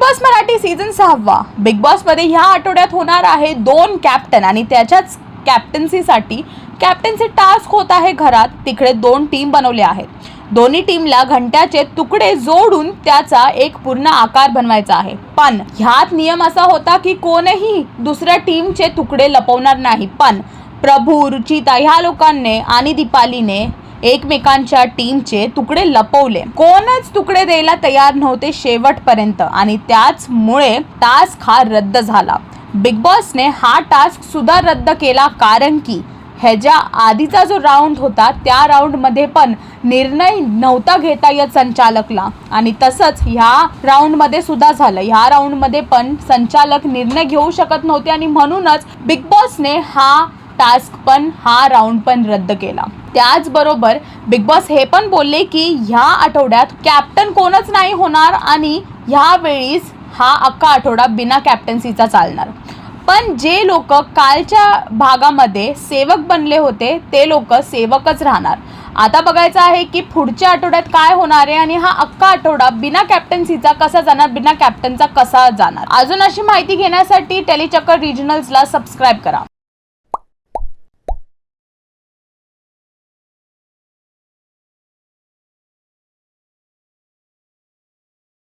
Boss Marathi season सहावा. Big बॉसमध्ये ह्या आठवड्यात होणार आहे दोन कॅप्टन आणि त्याच्याच कॅप्टन्सीसाठी कॅप्टन्सी टास्क होत आहे घरात. तिकडे दोन टीम बनवले आहेत. दोन्ही टीमला घंट्याचे तुकडे जोडून त्याचा एक पूर्ण आकार बनवायचा आहे. पण ह्यात नियम असा होता की कोणीही दुसऱ्या टीमचे तुकडे लपवणार नाही. पण प्रभू रुचिता ह्या लोकांनी आणि दीपालीने एकमेकांच्या टीमचे तुकडे लपवले. कोणच तुकडे द्यायला तयार नव्हते शेवटपर्यंत आणि त्याचमुळे टास्क हा रद्द झाला. बिग बॉसने हा टास्क सुद्धा रद्द केला कारण की ह्याच्या आधीचा जो राऊंड होता त्या राऊंडमध्ये पण निर्णय नव्हता घेता येत संचालकला. आणि तसंच ह्या राऊंडमध्ये सुद्धा झालं. ह्या राऊंडमध्ये पण संचालक निर्णय घेऊ शकत नव्हते आणि म्हणूनच बिग बॉसने हा टास्क पण हा राऊंड पण रद्द केला. त्याचबरोबर बिग बॉस हे पण बोलले की ह्या आठवड्यात कॅप्टन कोणच नाही होणार आणि ह्यावेळीस हा अख्खा आठवडा बिना कॅप्टन्सीचा चालणार. पण जे लोक कालच्या भागामध्ये सेवक बनले होते ते लोक सेवकच राहणार. आता बघायचं आहे की पुढच्या आठवड्यात काय होणार आहे आणि हा अख्खा आठवडा बिना कॅप्टन्सीचा कसा जाणार बिना कॅप्टनचा कसा जाणार? अजून अशी माहिती घेण्यासाठी टेलिचक्कर रिजनल्सला सबस्क्राईब करा.